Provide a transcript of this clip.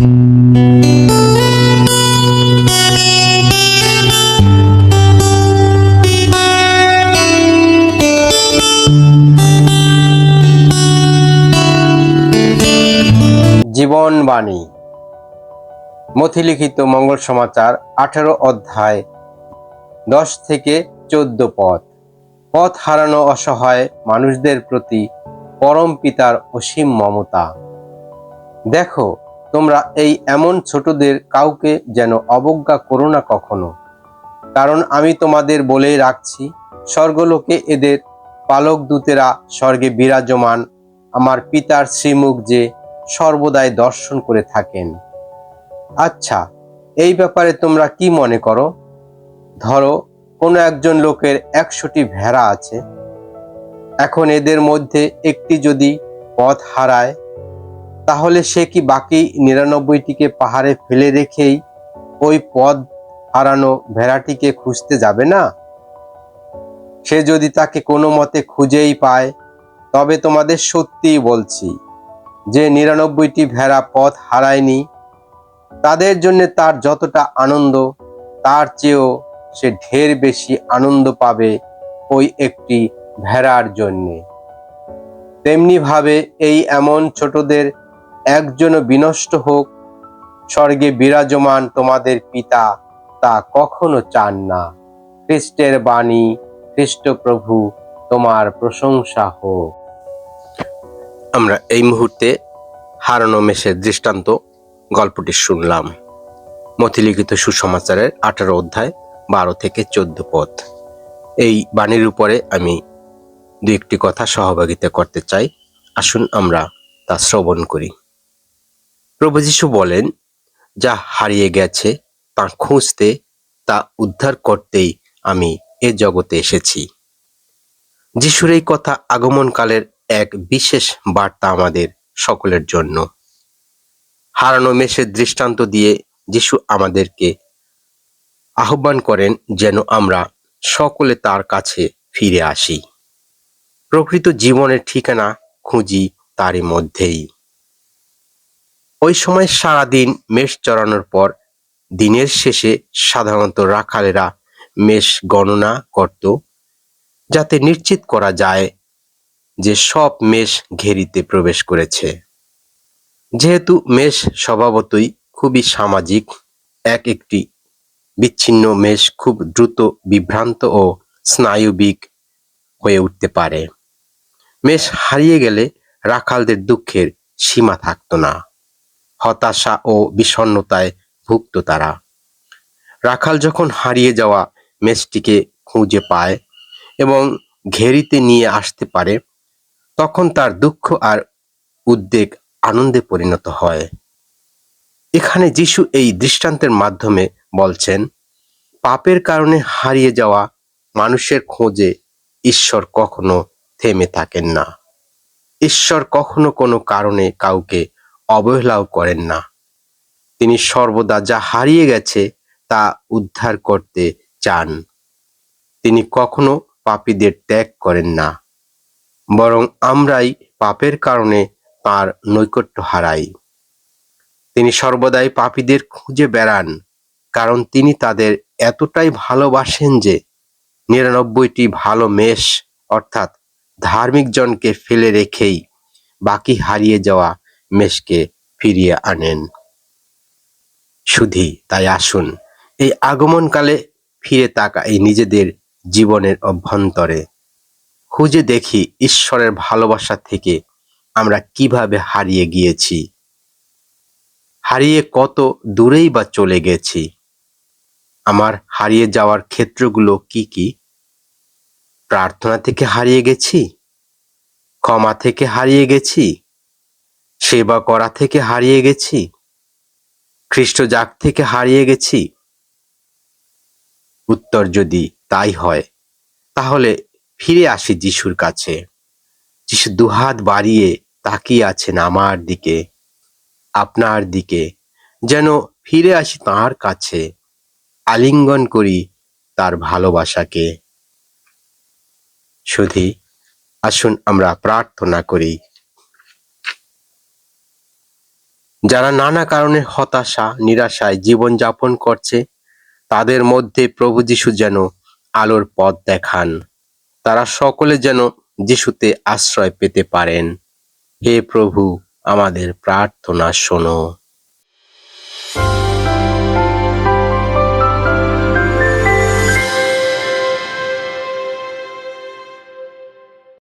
জীবনবাণী মথিলিখিত মঙ্গল সমাচার, আঠেরো অধ্যায়, দশ থেকে চোদ্দ পথ। পথ হারানো অসহায় মানুষদের প্রতি পরম পিতার অসীম মমতা। দেখো তোমরা এই এমন ছোটদের কাউকে যেন অবজ্ঞা করো না কখনো। কারণ আমি তোমাদের বলেই রাখছি, স্বর্গলোকে এদের পালক দূতেরা স্বর্গে বিরাজমান, আমার পিতার শ্রীমুখ যে সর্বদাই দর্শন করে থাকেন। আচ্ছা এই ব্যাপারে তোমরা কি মনে করো? ধরো, কোনো একজন লোকের একশোটি ভেড়া আছে। এখন এদের মধ্যে একটি যদি পথ হারায় তাহলে সে কি বাকি নিরানব্বইটিকে পাহাড়ে ফেলে রেখেই ওই পথ হারানো ভেড়াটিকে খুঁজতে যাবে না? সে যদি তাকে কোনো মতে খুঁজেই পায়, তবে তোমাদের সত্যিই বলছি, যে নিরানব্বইটি ভেড়া পথ হারায়নি, তাদের জন্য তার যতটা আনন্দ, তার চেয়েও সে ঢের বেশি আনন্দ পাবে ওই একটি ভেড়ার জন্যে। তেমনি ভাবে এই এমন ছোটদের একজনও বিনষ্ট হোক, স্বর্গে বিরাজমান তোমাদের পিতা তা কখনো চান না। খ্রিস্টের বাণী, খ্রিস্ট প্রভু, তোমার প্রশংসা হোক। আমরা এই মুহূর্তে হারানো মেষের দৃষ্টান্ত গল্পটি শুনলাম। মতিলিখিত সুসমাচারের আঠারো অধ্যায়, বারো থেকে চোদ্দ পদ এই বাণীর উপরে আমি দু একটি কথা সহভাগিতা করতে চাই। আসুন আমরা তা শ্রবণ করি। প্রভু যীশু বলেন, যা হারিয়ে গেছে তা খুঁজতে, তা উদ্ধার করতেই আমি এ জগতে এসেছি। যিশুর এই কথা আগমনকালের এক বিশেষ বার্তা আমাদের সকলের জন্য। হারানো মেষের দৃষ্টান্ত দিয়ে যিশু আমাদেরকে আহ্বান করেন যেন আমরা সকলে তার কাছে ফিরে আসি। প্রকৃত জীবনের ঠিকানা খুঁজি তারই মধ্যেই। ওই সময় সারাদিন মেষ চড়ানোর পর দিনের শেষে সাধারণত রাখালেরা মেষ গণনা করত যাতে নিশ্চিত করা যায় যে সব মেষ ঘেরিতে প্রবেশ করেছে। যেহেতু মেষ স্বভাবতই খুবই সামাজিক, এক একটি বিচ্ছিন্ন মেষ খুব দ্রুত বিভ্রান্ত ও স্নায়ুবিক হয়ে উঠতে পারে। মেষ হারিয়ে গেলে রাখালদের দুঃখের সীমা থাকতো না। হতাশা ও বিষণ্ণতায় ভুগত তারা। রাখাল যখন হারিয়ে যাওয়া মেষটিকে খুঁজে পায় এবং ঘেরিতে নিয়ে আসতে পারে, তখন তার দুঃখ আর উদ্বেগ আনন্দে পরিণত হয়। এখানে যিশু এই দৃষ্টান্তের মাধ্যমে বলছেন, পাপের কারণে হারিয়ে যাওয়া মানুষের খোঁজে ঈশ্বর কখনো থেমে থাকেন না। ঈশ্বর কখনো কোনো কারণে কাউকে অবহেলাও করেন না। তিনি সর্বদা যা হারিয়ে গেছে তা উদ্ধার করতে চান। তিনি কখনো পাপীদের ত্যাগ করেন না। বরং আমরাই পাপের কারণে তার নৈকট্য হারাই। তিনি সর্বদাই পাপীদের খুঁজে বেড়ান, কারণ তিনি তাদের এতটাই ভালোবাসেন যে নিরানব্বইটি ভালো মেষ, অর্থাৎ ধার্মিক জনকে ফেলে রেখেই বাকি হারিয়ে যাওয়া মেষকে ফিরিয়ে আনেন। শুধু তাই আসুন। এই আগমনকালে ফিরে তাকা এই নিজেদের জীবনের অভ্যন্তরে। খুঁজে দেখি ঈশ্বরের ভালোবাসা থেকে আমরা কীভাবে হারিয়ে গিয়েছি। হারিয়ে কত দূরেই বা চলে গেছি। আমার হারিয়ে যাওয়ার ক্ষেত্রগুলো কি কি? প্রার্থনা থেকে হারিয়ে গেছি? ক্ষমা থেকে হারিয়ে গেছি? সেবা করা থেকে হারিয়ে গেছি। খ্রিস্ট জাগ থেকে হারিয়ে গেছি। উত্তর যদি তাই হয়, তাহলে ফিরে আসি যিশুর কাছে। যিশু দুহাত বাড়িয়ে তাকিয়ে আছেন আমার দিকে, আপনার দিকে, যেন ফিরে আসি তার কাছে, আলিঙ্গন করি তার ভালোবাসাকে। শুধু আসুন আমরা প্রার্থনা করি। যারা নানা কারণে হতাশা, নিরাশায় জীবন যাপন করছে, তাদের মধ্যে প্রভু যিশু যেন আলোর পথ দেখান। তারা সকলে যেন যিশুতে আশ্রয় পেতে পারেন। হে প্রভু, আমাদের প্রার্থনা শোনো।